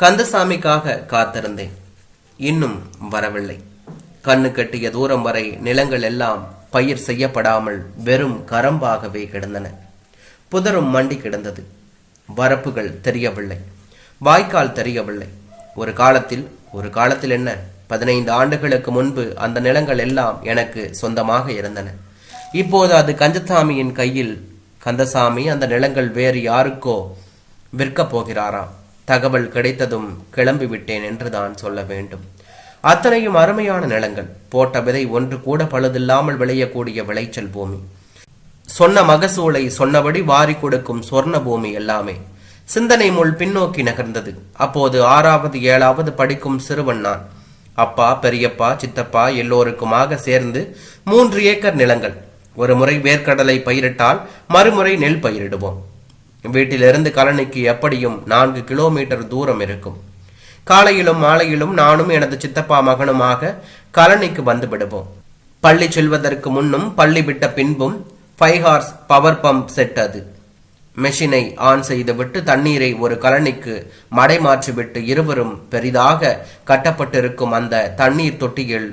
கந்தசாமிக்காக காத்திருந்தேன். இன்னும் வரவில்லை. கண்ணு கட்டிய தூரம் வரை நிலங்கள் எல்லாம் பயிர் செய்யப்படாமல் வெறும் கரம்பாகவே கிடந்தன. புதரும் மண்டி கிடந்தது. வரப்புகள் தெரியவில்லை. வாய்க்கால் தெரியவில்லை. ஒரு காலத்தில் ஒரு காலத்தில் என்ன? பதினைந்து ஆண்டுகளுக்கு முன்பு அந்த நிலங்கள் எல்லாம் எனக்கு சொந்தமாக இருந்தன. இப்போது அது கஞ்சசாமியின் கையில். கந்தசாமி அந்த நிலங்கள் வேறு யாருக்கோ விற்கப் போகிறாராம். தகவல் கிடைத்ததும் கிளம்பிவிட்டேன் என்றுதான் என்று தான் சொல்ல வேண்டும். அத்தனையும் அருமையான நிலங்கள். போட்ட விதை ஒன்று கூட பழுதில்லாமல் விளையக்கூடிய விளைச்சல் பூமி. சொன்ன மகசூலை சொன்னபடி வாரி கொடுக்கும் சொர்ண பூமி எல்லாமே சிந்தனை முள் பின்னோக்கி நகர்ந்தது. அப்போது ஆறாவது ஏழாவது படிக்கும் சிறுவன் நான். அப்பா பெரியப்பா சித்தப்பா எல்லோருக்குமாக சேர்ந்து மூன்று ஏக்கர் நிலங்கள். ஒரு முறை வேர்க்கடலை பயிரிட்டால் மறுமுறை நெல் பயிரிடுவோம். வீட்டிலிருந்து கலனிக்கு எப்படியும் நான்கு கிலோமீட்டர் தூரம் இருக்கும். காலையிலும் மாலையிலும் நானும் எனது சித்தப்பா மகனுமாக கலனிக்கு வந்து விடுவோம். பள்ளி செல்வதற்கு முன்னும் பள்ளி விட்ட பின்பும் five horse power pump set அது. மெஷினை ஆன் செய்துவிட்டு தண்ணீரை ஒரு கலனிக்கு மடை மாற்றிவிட்டு இருவரும் பெரிதாக கட்டப்பட்டிருக்கும் அந்த தண்ணீர் தொட்டியில்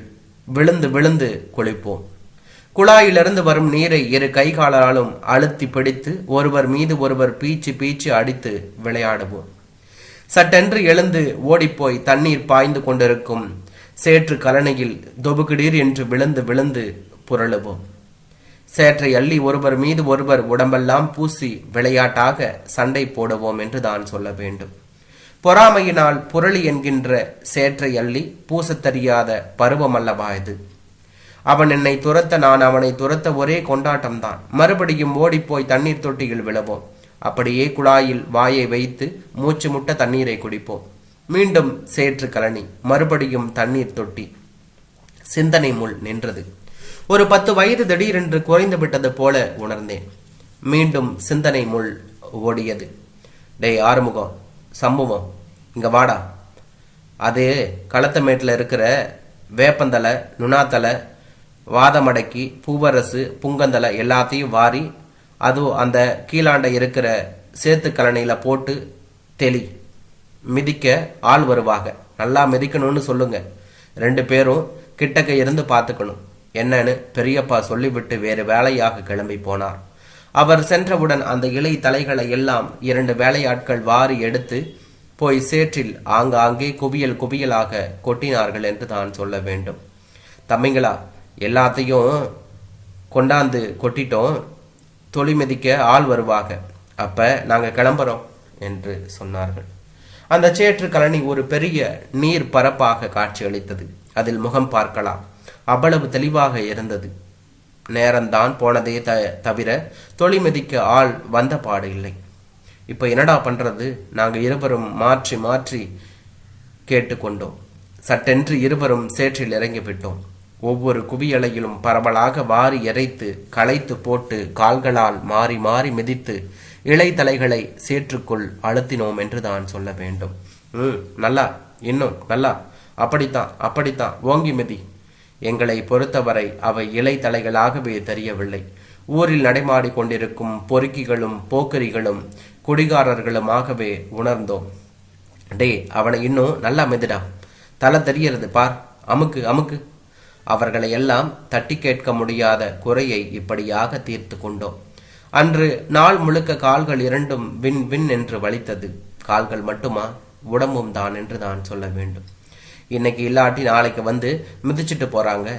விழுந்து விழுந்து குளிப்போம். குழாயிலிருந்து வரும் நீரை இரு கைகாலாலும் அழுத்தி பிடித்து ஒருவர் மீது ஒருவர் பீச்சு பீச்சு அடித்து விளையாடுவோம். சட்டென்று எழுந்து ஓடிப்போய் தண்ணீர் பாய்ந்து கொண்டிருக்கும் சேற்று கலனையில் தொபுகிடீர் என்று விழுந்து விழுந்து புரளுவோம். சேற்றை அள்ளி ஒருவர் மீது ஒருவர் உடம்பெல்லாம் பூசி விளையாட்டாக சண்டை போடுவோம் என்று தான் சொல்ல வேண்டும். பொறாமையினால் புரளி என்கின்ற சேற்றை அள்ளி பூசத் தெரியாத பருவமல்லவா இது. அவன் என்னை துரத்த நான் அவனை துரத்த ஒரே கொண்டாட்டம்தான். மறுபடியும் ஓடிப்போய் தண்ணீர் தொட்டியில் விழுவோம். அப்படியே குழாயில் வாயை வைத்து மூச்சு முட்ட தண்ணீரை குடிப்போம். மீண்டும் சேற்று கலனி மறுபடியும் தண்ணீர் தொட்டி. சிந்தனை முள் நின்றது. ஒரு பத்து வயது திடீரென்று குறைந்து விட்டது போல உணர்ந்தேன். மீண்டும் சிந்தனை முள் ஓடியது. டேய் ஆறுமுகம் சம்பவம் இங்க வாடா. அது களத்தமேட்டில் இருக்கிற வேப்பந்தலை நுணாத்தலை வாதமடக்கி பூவரசு புங்கந்தலை எல்லாத்தையும் வாரி அதுவும் அந்த கீழாண்ட இருக்கிற சேத்து போட்டு தெளி மிதிக்க ஆள் வருவாங்க நல்லா மிதிக்கணும்னு சொல்லுங்க. ரெண்டு பேரும் கிட்டக்க இருந்து பார்த்துக்கணும் என்னன்னு பெரியப்பா சொல்லிவிட்டு வேறு வேலையாக கிளம்பி போனார். அவர் சென்றவுடன் அந்த இலை தலைகளை எல்லாம் இரண்டு வேலையாட்கள் வாரி எடுத்து போய் சேற்றில் ஆங்காங்கே குவியல் குவியலாக கொட்டினார்கள் என்று தான் சொல்ல வேண்டும். தம்பிங்களா எல்லாத்தையும் கொண்டாந்து கொட்டிட்டோம். தொழி மிதிக்க ஆள் வருவாங்க அப்போ நாங்கள் கிளம்புறோம் என்று சொன்னார்கள். அந்த சேற்று கலனி ஒரு பெரிய நீர் பரப்பாக காட்சியளித்தது அதில் முகம் பார்க்கலாம். அவ்வளவு தெளிவாக இருந்தது. நேரம்தான் போனதே த தவிர தொழி மிதிக்க ஆள் வந்த பாடு இல்லை. இப்போ என்னடா பண்ணுறது நாங்கள் இருவரும் மாற்றி மாற்றி கேட்டுக்கொண்டோம். சட்டென்று இருவரும் சேற்றில் இறங்கிவிட்டோம். ஒவ்வொரு குவியலையிலும் பரவலாக வாரி எரைத்து களைத்து போட்டு கால்களால் மாறி மாறி மிதித்து இலைத்தலைகளை சேற்றுக்குள் அழுத்தினோம் என்று தான் சொல்ல வேண்டும். ம் நல்லா இன்னும் நல்லா. அப்படித்தான் அப்படித்தான். ஓங்கி மிதி. எங்களை பொறுத்தவரை அவை இலைத்தலைகளாகவே தெரியவில்லை. ஊரில் நடைமாடி கொண்டிருக்கும் பொறுக்கிகளும் போக்கரிகளும் குடிகாரர்களுமாகவே உணர்ந்தோம். டே அவனை இன்னும் நல்லா மிதிடா. தலை தெரியறது பார். அமுக்கு அமுக்கு. அவர்களை எல்லாம் தட்டி கேட்க முடியாத குறையை இப்படியாக தீர்த்து கொண்டோம். அன்று நாள் முழுக்க கால்கள் இரண்டும் வின் வின் என்று வலித்தது. கால்கள் மட்டுமா? உடம்பும் தான் என்று நான் சொல்ல வேண்டும். இன்னைக்கு இல்லாட்டி நாளைக்கு வந்து மிதிச்சிட்டு போறாங்க.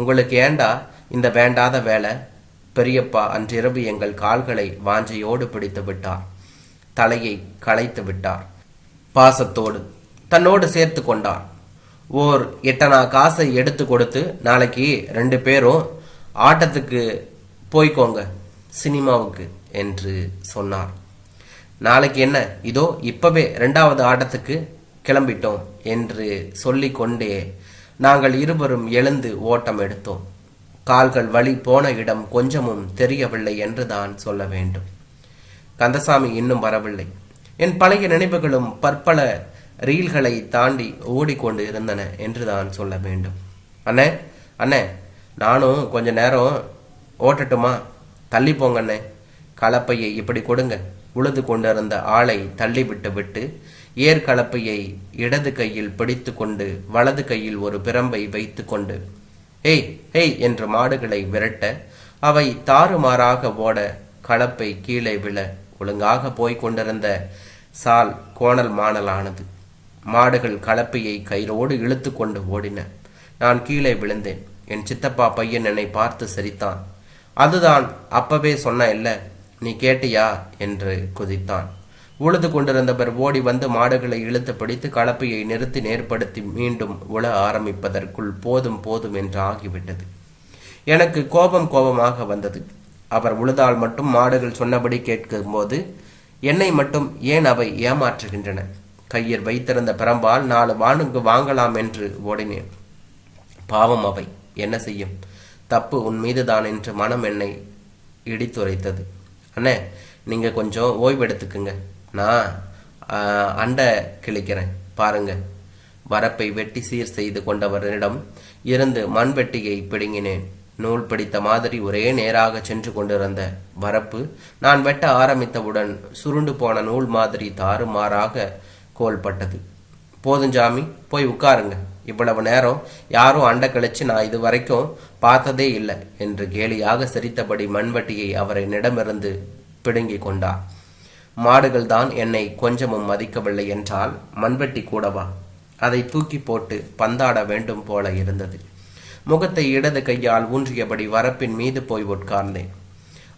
உங்களுக்கு ஏண்டா இந்த வேண்டாத வேலை? பெரியப்பா அன்றிரவு எங்கள் கால்களை வாஞ்சையோடு பிடித்து விட்டார். தலையை களைத்து விட்டார். பாசத்தோடு தன்னோடு சேர்த்து கொண்டார். ஓர் எட்டனா காசை எடுத்து கொடுத்து நாளைக்கு ரெண்டு பேரும் ஆட்டத்துக்கு போய்க்கோங்க சினிமாவுக்கு என்று சொன்னார். நாளைக்கு என்ன? இதோ இப்பவே ரெண்டாவது ஆட்டத்துக்கு கிளம்பிட்டோம் என்று சொல்லிக்கொண்டே நாங்கள் இருவரும் எழுந்து ஓட்டம் எடுத்தோம். கால்கள் வழி போன இடம் கொஞ்சமும் தெரியவில்லை என்று தான் சொல்ல வேண்டும். கந்தசாமி இன்னும் வரவில்லை. என் பழைய நினைவுகளும் பற்பல ரீல்களை தாண்டி ஓடிக்கொண்டு இருந்தன என்று தான் சொல்ல வேண்டும். அண்ணே அண்ணே நானும் கொஞ்ச நேரம் ஓட்டட்டுமா? தள்ளி போங்கண்ணே கலப்பையை இப்படி கொடுங்க. உழுது கொண்டிருந்த ஆளை தள்ளிவிட்டு விட்டு ஏர்கலப்பையை இடது கையில் பிடித்து கொண்டு வலது கையில் ஒரு பிரம்பை வைத்து கொண்டு ஏய் ஏய் என்று மாடுகளை விரட்ட அவை தாறுமாறாக ஓட கலப்பை கீழே விழ ஒழுங்காக போய்க் கொண்டிருந்த சால் கோணல் மாணலானது. மாடுகள் கலப்பையை கயிறோடு இழுத்து கொண்டு ஓடின. நான் கீழே விழுந்தேன். என் சித்தப்பா பையன் என்னை பார்த்து சிரித்தான். அதுதான் அப்பவே சொன்ன இல்ல. நீ கேட்டியா? என்று குதித்தான். உழுது கொண்டிருந்தவர் ஓடி வந்து மாடுகளை இழுத்து பிடித்து கலப்பையை நிறுத்தி நேர்படுத்தி மீண்டும் உழ ஆரம்பிப்பதற்குள் போதும் போதும் என்று ஆகிவிட்டது. எனக்கு கோபம் கோபமாக வந்தது. அவர் உழுதால் மட்டும் மாடுகள் சொன்னபடி கேட்கும்போது என்னை மட்டும் ஏன் அவை ஏமாற்றுகின்றன? கையில் வைத்திருந்த பிரம்பால் நாலு வானுக்கு வாங்கலாம் என்று ஓடினேன். பாவம் அவை. என்ன செய்யும்? தப்பு உன் மீதுதான் என்று மனம் என்னை இடித்துரைத்தது. அண்ணே நீங்க கொஞ்சம் ஓய்வெடுத்துக்குங்க நான் அண்டை கிழிக்கிறேன். பாருங்க. வரப்பை வெட்டி சீர் செய்து கொண்டவரிடம் இருந்து மண்வெட்டியை பிடுங்கினேன். நூல் பிடித்த மாதிரி ஒரே நேராக சென்று கொண்டிருந்த வரப்பு நான் வெட்ட ஆரம்பித்தவுடன் சுருண்டு போன நூல் மாதிரி தாறுமாறாக கோல்பட்டது. போதும் ஜாமி போய் உட்காருங்க. இவ்வளவு நேரம் யாரும் அண்டை கழிச்சு நான் இது வரைக்கும் பார்த்ததே இல்லை என்று கேலியாக சிரித்தபடி மண்வெட்டியை அவரிடமிருந்து பிடுங்கி கொண்டார் மாடுகள் தான் என்னை கொஞ்சமும் மதிக்கவில்லை என்றால் மண்வெட்டி கூடவா அதை தூக்கி போட்டு பந்தாட வேண்டும் போல இருந்தது. முகத்தை இடது கையால் ஊன்றியபடி வரப்பின் மீது போய் உட்கார்ந்தேன்.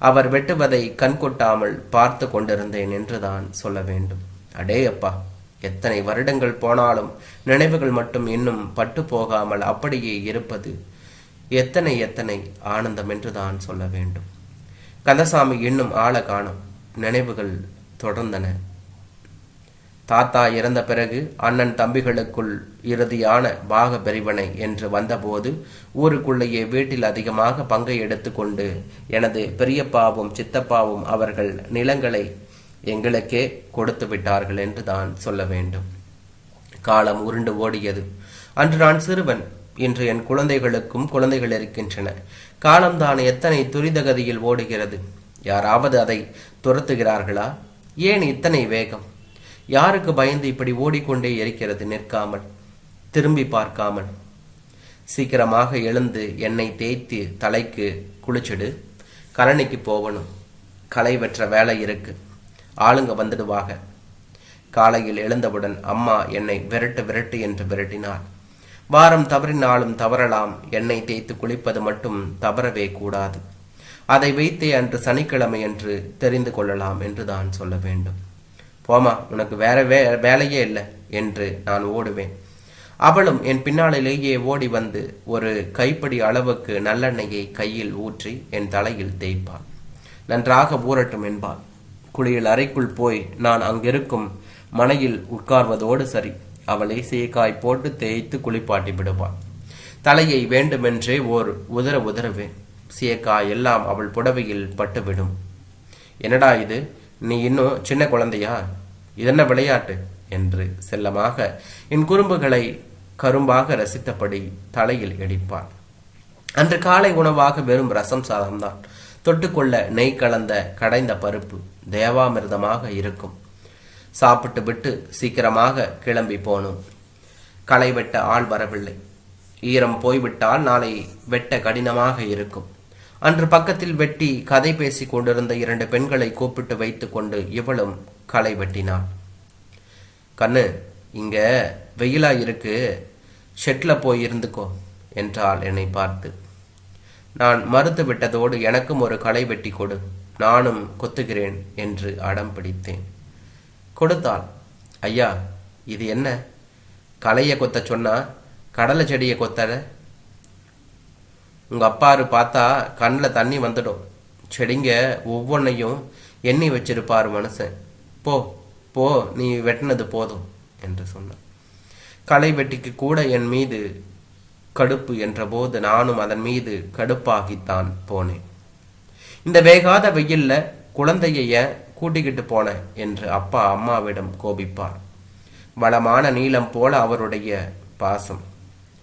அவர் வெட்டுவதை கண்கொட்டாமல் பார்த்து கொண்டிருந்தேன் என்றுதான் சொல்ல வேண்டும். அடே அப்பா எத்தனை வருடங்கள் போனாலும் நினைவுகள் மட்டும் இன்னும் பட்டு போகாமல் அப்படியே இருப்பது எத்தனை எத்தனை ஆனந்தம் என்றுதான் சொல்ல வேண்டும். கந்தசாமி இன்னும் ஆள காணும் நினைவுகள் தொடர்ந்தன. தாத்தா இறந்த பிறகு அண்ணன் தம்பிகளுக்குள் இறுதியான பாக பிரிவினை என்று வந்தபோது ஊருக்குள்ளேயே வீட்டில் அதிகமாக பங்கை எடுத்துக்கொண்டு எனது பெரியப்பாவும் சித்தப்பாவும் அவர்கள் நிலங்களை எங்களுக்கே கொடுத்து விட்டார்கள் என்று தான் சொல்ல வேண்டும். காலம் உருண்டு ஓடியது. அன்று நான் சிறுவன். இன்று என் குழந்தைகளுக்கும் குழந்தைகள் இருக்கின்றன. காலம்தான் எத்தனை துரிதகதியில் ஓடுகிறது. யாராவது அதை துரத்துகிறார்களா? ஏன் இத்தனை வேகம்? யாருக்கு பயந்து இப்படி ஓடிக்கொண்டே இருக்கிறது நிற்காமல் திரும்பி பார்க்காமல்? சீக்கிரமாக எழுந்து எண்ணெய் தேய்த்து தலைக்கு குளிச்சிடு. கழனிக்கு போகணும். களைவற்ற வேலை இருக்குது ஆளுங்க வந்துடுவாக. காலையில் எழுந்தவுடன் அம்மா என்னை விரட்டு விரட்டு என்று விரட்டினாள். வாரம் தவறினாலும் தவறலாம் எண்ணெய் தேய்த்து குளிப்பது மட்டும் தவறவே கூடாது. அதை வைத்தே அன்று சனிக்கிழமை என்று தெரிந்து கொள்ளலாம் என்று தான் சொல்ல வேண்டும். போமா உனக்கு வேற வே வேலையே இல்லை என்று நான் ஓடுவேன். அவளும் என் பின்னாளிலேயே ஓடி வந்து ஒரு கைப்பிடி அளவுக்கு நல்லெண்ணெயை கையில் ஊற்றி என் தலையில் தேய்ப்பாள். நன்றாக ஊறட்டும் என்பாள். குளியல் அறைக்குள் போய் நான் அங்கிருக்கும் மனையில் உட்கார்வதோடு சரி அவளை சீக்காய் போட்டு தேய்த்து குளிப்பாட்டி விடுவான் தலையை வேண்டுமென்றே ஓர் உதற உதறுவேன் சீக்காய் எல்லாம் அவள் புடவையில் பட்டுவிடும். என்னடா இது? நீ இன்னும் சின்ன குழந்தையா? இதென்ன விளையாட்டு? என்று செல்லமாக என் குறும்புகளை கரும்பாக ரசித்தபடி தலையில் இடிப்பான் அன்று காலை உணவாக வெறும் ரசம் சாதம்தான். தொட்டுக்கொள்ள நெய் கலந்த கடைந்த பருப்பு தேவாமிர்தமாக இருக்கும். சாப்பிட்டு விட்டு சீக்கிரமாக கிளம்பி போனோம். களை வெட்ட ஆள் வரவில்லை. ஈரம் போய்விட்டால் நாளை வெட்ட கடினமாக இருக்கும். அன்று பக்கத்தில் வெட்டி கதை பேசிக் கொண்டிருந்த இரண்டு பெண்களை கூப்பிட்டு வைத்துக்கொண்டு இவளும் களை வெட்டினாள். கண்ணு இங்க வெயிலா இருக்கு. ஷெட்ல போய் இருந்துக்கோ என்றாள் என்னை பார்த்து. நான் மறுத்து விட்டதோடு எனக்கும் ஒரு களை வெட்டி கொடு. நானும் கொத்துகிறேன் என்று அடம் பிடித்தேன். கொடுத்தாள். ஐயா இது என்ன? களையை கொத்த சொன்னா கடலை செடியை கொத்தற? உங்கள் அப்பாரு பார்த்தா கண்ணில் தண்ணி வந்துடும். செடிங்க ஒவ்வொன்றையும் எண்ணி வச்சிருப்பாரு மனுஷன். போ போ நீ வெட்டினது போதும் என்று சொன்னான். களை வெட்டிக்கு கூட என் மீது கடுப்பு என்றபோது நானும் அதன் மீது கடுப்பாகித்தான் போனேன். இந்த வேகாத வெயில்ல குழந்தைய ஏன் கூட்டிக்கிட்டு போன? என்று அப்பா அம்மாவிடம் கோபிப்பார். வளமான நீளம் போல அவருடைய பாசம்.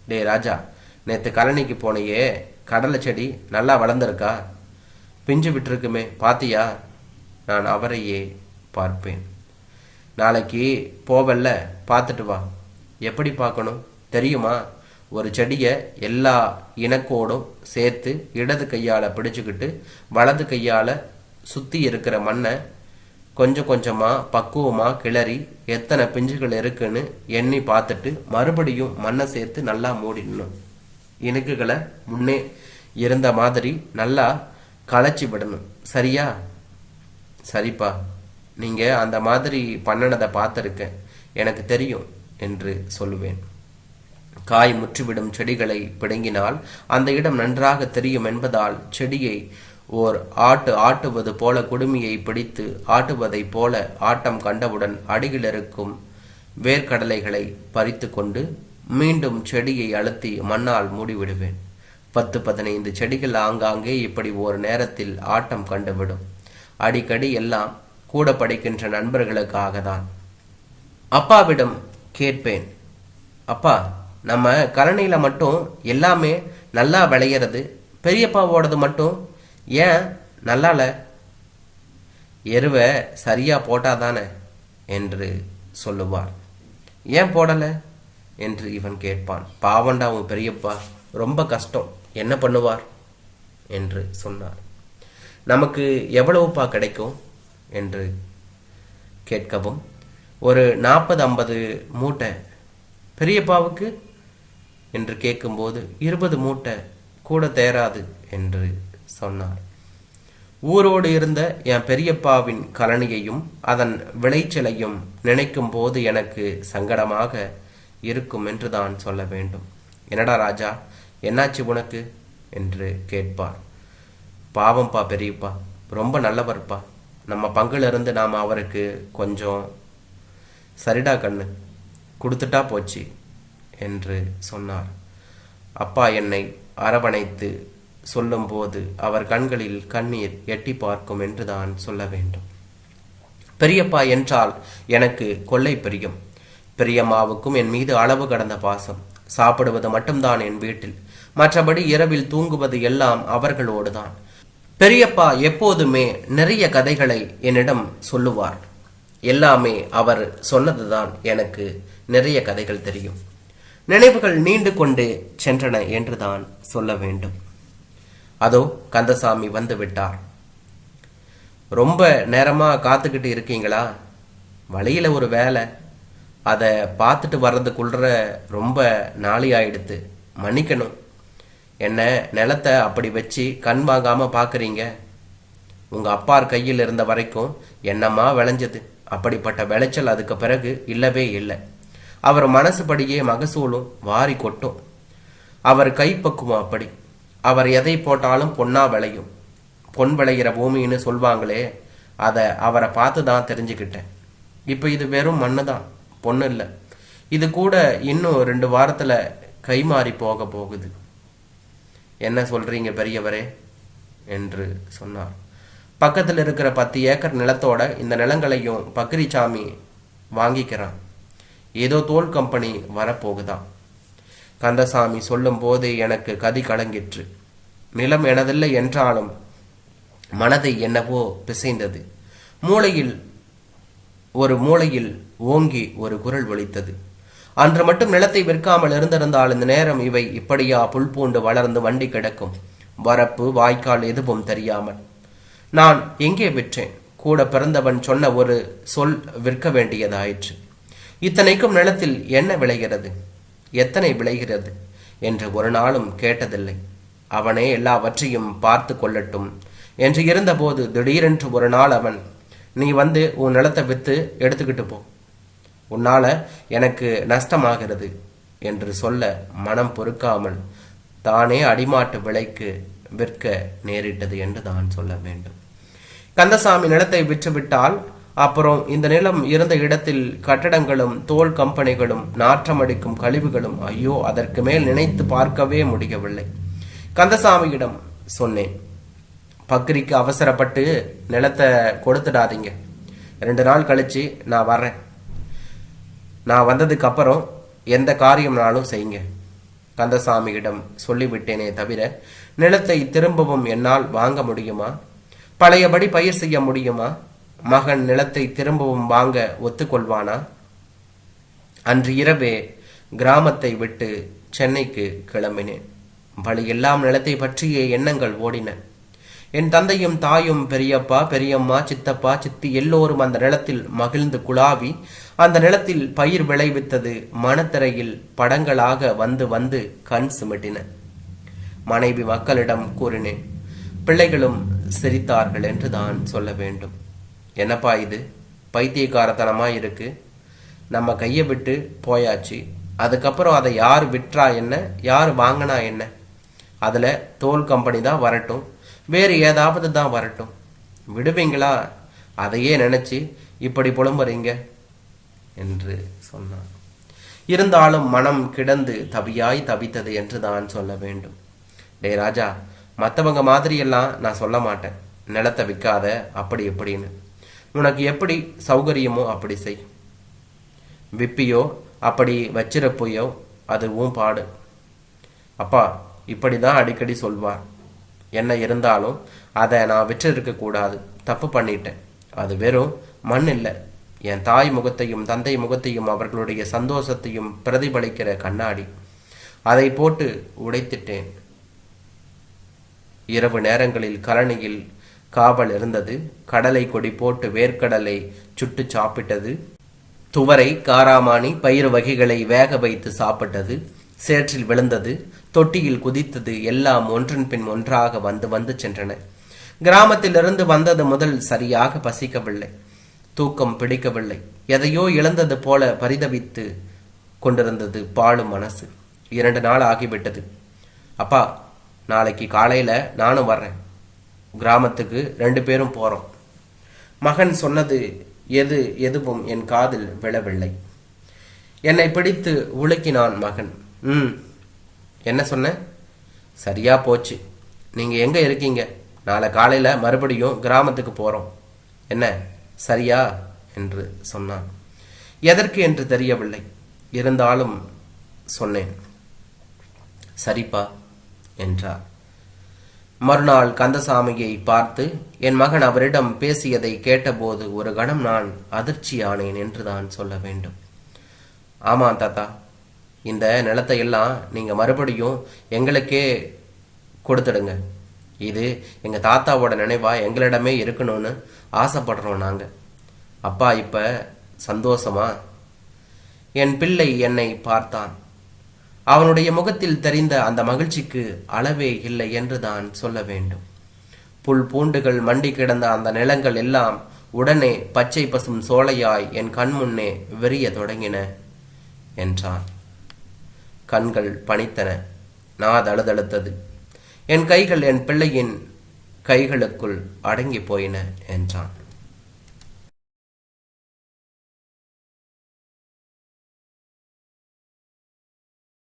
டே ராஜா நேத்து கழனிக்கு போனையே கடலை செடி நல்லா வளர்ந்துருக்கா? பிஞ்சு விட்டுருக்குமே பாத்தியா? நான் அவரையே பார்ப்பேன். நாளைக்கு போவல்ல பார்த்துட்டு வா. எப்படி பார்க்கணும்? தெரியுமா? ஒரு செடியை எல்லா இனக்கோடும் சேர்த்து இடது கையால் பிடிச்சுக்கிட்டு வலது கையால் சுற்றி இருக்கிற மண்ணை கொஞ்சம் கொஞ்சமாக பக்குவமாக கிளறி எத்தனை பிஞ்சுகள் இருக்குன்னு எண்ணி பார்த்துட்டு மறுபடியும் மண்ணை சேர்த்து நல்லா மூடிடணும். இணுக்குகளை முன்னே இருந்த மாதிரி நல்லா களைச்சி விடணும். சரியா? சரிப்பா. நீங்கள் அந்த மாதிரி பண்ணினதை பார்த்துருக்கேன். எனக்கு தெரியும் என்று சொல்லுவேன். காய் முற்றிவிடும் செடிகளை பிடுங்கினால் அந்த இடம் நன்றாக தெரியும் என்பதால் செடியை ஓர் ஆட்டு ஆட்டுவது போல குடுமியை பிடித்து ஆட்டுவதைப் போல ஆட்டம் கண்டவுடன் அடியில் இருக்கும் வேர்க்கடலைகளை பறித்து கொண்டு மீண்டும் செடியை அழுத்தி மண்ணால் மூடிவிடுவேன். பத்து பதினைந்து செடிகள் ஆங்காங்கே இப்படி ஒரு நேரத்தில் ஆட்டம் கண்டுவிடும். அடிக்கடி எல்லாம் கூட படிக்கின்ற நண்பர்களுக்காக தான் அப்பாவிடம் கேட்பேன் அப்பா நம்ம கழனியில் மட்டும் எல்லாமே நல்லா விளையிறது பெரியப்பாவோடது மட்டும் ஏன் நல்லால? எருவை சரியா போட்டாதானே என்று சொல்லுவார். ஏன் போடலை? என்று இவன் கேட்பான். பாவண்டா உன் பெரியப்பா ரொம்ப கஷ்டம். என்ன பண்ணுவார்? என்று சொன்னார். நமக்கு எவ்வளவுப்பா கிடைக்கும்? என்று கேட்கவும் ஒரு நாற்பது ஐம்பது மூட்டை பெரியப்பாவுக்கு என்று கேட்கும்போது இருபது மூட்டை கூட தேராது என்று சொன்னார். ஊரோடு இருந்த என் பெரியப்பாவின் கலனியையும் அதன் விளைச்சலையும் நினைக்கும் போது எனக்கு சங்கடமாக இருக்கும் என்று தான் சொல்ல வேண்டும். என்னடா ராஜா என்னாச்சு உனக்கு? என்று கேட்பார். பாவம்ப்பா பெரியப்பா ரொம்ப நல்லவர்ப்பா. நம்ம பங்குலேருந்து நாம் அவருக்கு கொஞ்சம் சரிடா கண்ணு. கொடுத்துட்டா போச்சு. என்று சொன்னார். அப்பா என்னை அரவணைத்து சொல்லும்போது அவர் கண்களில் கண்ணீர் எட்டி பார்க்கும் என்று தான் சொல்ல வேண்டும். பெரியப்பா என்றால் எனக்கு கொள்ளை பிரியம். பெரியம்மாவுக்கும் என் மீது அளவு கடந்த பாசம். சாப்பிடுவது மட்டும்தான் என் வீட்டில். மற்றபடி இரவில் தூங்குவது எல்லாம் அவர்களோடு தான் பெரியப்பா எப்போதுமே நிறைய கதைகளை என்னிடம் சொல்லுவார். எல்லாமே அவர் சொன்னதுதான் எனக்கு நிறைய கதைகள் தெரியும். நினைவுகள் நீண்டு கொண்டு சென்றன என்றுதான் சொல்ல வேண்டும். அதோ கந்தசாமி வந்து விட்டார். ரொம்ப நேரமா காத்துக்கிட்டு இருக்கீங்களா? வழியில ஒரு வேலை. அதை பார்த்துட்டு வர்றதுக்குள்ள ரொம்ப நாளி ஆயிடுத்து. மன்னிக்கணும். என்ன நிலத்தை அப்படி வச்சு கண் வாங்காம பார்க்குறீங்க? உங்க அப்பார் கையில் இருந்த வரைக்கும் என்னம்மா விளைஞ்சது? அப்படிப்பட்ட விளைச்சல் அதுக்கு பிறகு இல்லவே இல்லை. அவர் மனசுபடியே மகசூலும் வாரி கொட்டும். அவர் கைப்பக்குவம் அப்படி. அவர் எதை போட்டாலும் பொன்னா விளையும். பொன் விளையிற பூமின்னு சொல்வாங்களே அதை அவரை பார்த்து தான் தெரிஞ்சுக்கிட்டேன். இப்போ இது வெறும் மண்ணு தான் பொண்ணு இல்லை. இது கூட இன்னும் ரெண்டு வாரத்தில் கை மாறி போக போகுது. என்ன சொல்றீங்க பெரியவரே? என்று சொன்னார். பக்கத்தில் இருக்கிற பத்து ஏக்கர் நிலத்தோட இந்த நிலங்களையும் பக்ரிசாமி வாங்கிக்கிறான். ஏதோ தோல் கம்பெனி வரப்போகுதா கந்தசாமி சொல்லும்போது எனக்கு கதி கலங்கிற்று. நிலம் எனதில்லை என்றாலும் மனதை என்னவோ பிசைந்தது. மூளையில் ஒரு மூளையில் ஓங்கி ஒரு குரல் ஒலித்தது. அன்று மட்டும் நிலத்தை விற்காமல் இருந்திருந்தால் இந்த நேரம் இவை இப்படியா புல் பூண்டு வளர்ந்து வண்டி கிடக்கும். வரப்பு வாய்க்கால் எதுவும் தெரியாமல். நான் எங்கே விற்றேன்? கூட பிறந்தவன் சொன்ன ஒரு சொல் விற்க வேண்டியதாயிற்று. இத்தனைக்கும் நிலத்தில் என்ன விளைகிறது? எத்தனை விளைகிறது? என்று ஒரு நாளும் கேட்டதில்லை. அவனே எல்லாவற்றையும் பார்த்து கொள்ளட்டும். என்று இருந்தபோது திடீரென்று ஒரு நாள் அவன் நீ வந்து உன் நிலத்தை விற்று எடுத்துக்கிட்டு போ. உன்னால எனக்கு நஷ்டமாகிறது என்று சொல்ல மனம் பொறுக்காமல் தானே அடிமாட்டு விலைக்கு விற்க நேரிட்டது என்று தான் சொல்ல வேண்டும். கந்தசாமி நிலத்தை விற்றுவிட்டால் அப்புறம் இந்த நிலம் இருந்த இடத்தில் கட்டடங்களும் தோல் கம்பெனிகளும் நாற்றமடிக்கும் கழிவுகளும் ஐயோ அதற்கு மேல் நினைத்து பார்க்கவே முடியவில்லை. கந்தசாமியிடம் சொன்னேன் பக்ரிக்கு அவசரப்பட்டு நிலத்தை கொடுத்துடாதீங்க. ரெண்டு நாள் கழிச்சு நான் வர்றேன். நான் வந்ததுக்கு அப்புறம் எந்த காரியம்னாலும் செய்யுங்க. கந்தசாமியிடம் சொல்லிவிட்டேனே தவிர நிலத்தை திரும்பவும் என்னால் வாங்க முடியுமா? பழையபடி பயிர் செய்ய முடியுமா? மகன் நிலத்தை திரும்பவும் வாங்க ஒத்துக்கொள்வானா? அன்று இரவே கிராமத்தை விட்டு சென்னைக்கு கிளம்பினேன். வழியெல்லாம் நிலத்தை பற்றிய எண்ணங்கள் ஓடின. என் தந்தையும் தாயும் பெரியப்பா பெரியம்மா சித்தப்பா சித்தி எல்லோரும் அந்த நிலத்தில் மகிழ்ந்து குழாவி அந்த நிலத்தில் பயிர் விளைவித்தது மனத்திரையில் படங்களாக வந்து வந்து கண் சுமிட்டின. மனைவி மக்களிடம் கூறினேன் பிள்ளைகளும் சிரித்தார்கள் என்று தான் சொல்ல வேண்டும். என்னப்பா இது? பைத்தியக்காரத்தனமாக இருக்குது நம்ம கையை விட்டு போயாச்சு. அதுக்கப்புறம் அதை யார் விற்றா என்ன? யார் வாங்கினா என்ன? அதில் தோல் கம்பெனி தான் வரட்டும். வேறு ஏதாவது தான் வரட்டும். விடுவீங்களா? அதையே நினச்சி இப்படி புலம்புறீங்க? என்று சொன்னான். இருந்தாலும் மனம் கிடந்து தவியாய் தவித்தது என்று தான் சொல்ல வேண்டும். டே ராஜா மற்றவங்க மாதிரியெல்லாம் நான் சொல்ல மாட்டேன். நிலத்தை விற்காத அப்படி இப்படின்னு. உனக்கு எப்படி சௌகரியமோ அப்படி செய். விப்பியோ அப்படி வச்சிருப்பையோ அதுவும் பாடு. அப்பா இப்படி தான் அடிக்கடி சொல்வார். என்ன இருந்தாலும் அதை நான் விற்றிருக்க கூடாது. தப்பு பண்ணிட்டேன். அது வெறும் மண் இல்லை. என் தாய் முகத்தையும் தந்தை முகத்தையும் அவர்களுடைய சந்தோஷத்தையும் பிரதிபலிக்கிற கண்ணாடி. அதை போட்டு உடைத்திட்டேன். இரவு நேரங்களில் கழனியில் காவல் இருந்தது. கடலை கொடி போட்டு வேர்க்கடலை சுட்டு சாப்பிட்டது. துவரை காராமானி பயிர் வகைகளை வேக வைத்து சாப்பிட்டது. சேற்றில் விழுந்தது. தொட்டியில் குதித்தது. எல்லாம் ஒன்றின் பின் ஒன்றாக வந்து வந்து சென்றன. கிராமத்திலிருந்து வந்தது முதல் சரியாக பசிக்கவில்லை. தூக்கம் பிடிக்கவில்லை. எதையோ இழந்தது போல பரிதவித்து கொண்டிருந்தது பாழும் மனசு. இரண்டு நாள் ஆகிவிட்டது. அப்பா நாளைக்கு காலையில நானும் வர்றேன். கிராமத்துக்கு ரெண்டு பேரும் போகிறோம் மகன் சொன்னது எது எதுவும் என் காதில் விழவில்லை. என்னை பிடித்து உலுக்கினான் மகன். ம் என்ன சொன்ன? சரியா போச்சு. நீங்கள் எங்கே இருக்கீங்க? நாளை காலையில் மறுபடியும் கிராமத்துக்கு போகிறோம் என்ன? சரியா? என்று சொன்னான். எதற்கு என்று தெரியவில்லை. இருந்தாலும் சொன்னேன். சரிப்பா என்றார். மறுநாள் கந்தசாமியை பார்த்து என் மகன் அவரிடம் பேசியதை கேட்டபோது ஒரு கணம் நான் அதிர்ச்சியானேன் என்று தான் சொல்ல வேண்டும். ஆமாம் தாத்தா. இந்த நிலத்தை எல்லாம் நீங்க மறுபடியும் எங்களுக்கே கொடுத்துடுங்க. இது எங்க தாத்தாவோட நினைவா எங்களிடமே இருக்கணும்னு ஆசைப்படுறோம் நாங்க. அப்பா இப்ப சந்தோஷமா? என் பிள்ளை என்னை பார்த்தான். அவனுடைய முகத்தில் தெரிந்த அந்த மகிழ்ச்சிக்கு அளவே இல்லை என்று தான் சொல்ல வேண்டும். புல் பூண்டுகள் மண்டி கிடந்த அந்த நிலங்கள் எல்லாம் உடனே பச்சை பசும் சோலையாய் என் கண் முன்னே விரிய தொடங்கின என்றான். கண்கள் பணித்தன நாதழுதழுத்தது என் கைகள் என் பிள்ளையின் கைகளுக்குள் அடங்கி போயின என்றான்.